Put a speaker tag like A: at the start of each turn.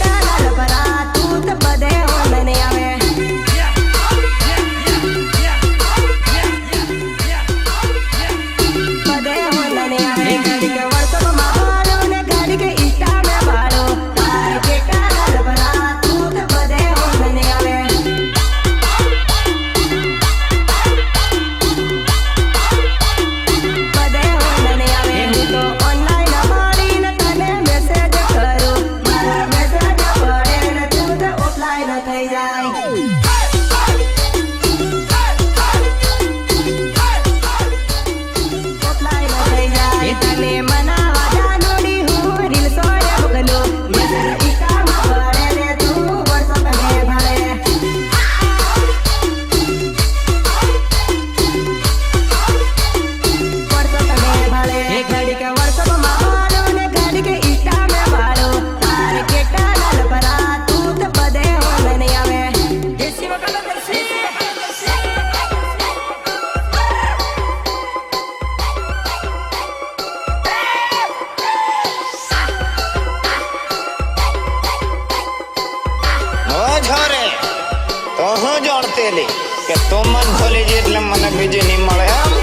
A: લા લા છો રે તો હું
B: જોડતેલી કે તું મન ખોલી જે એટલે મને બીજી નહીં મળે એમ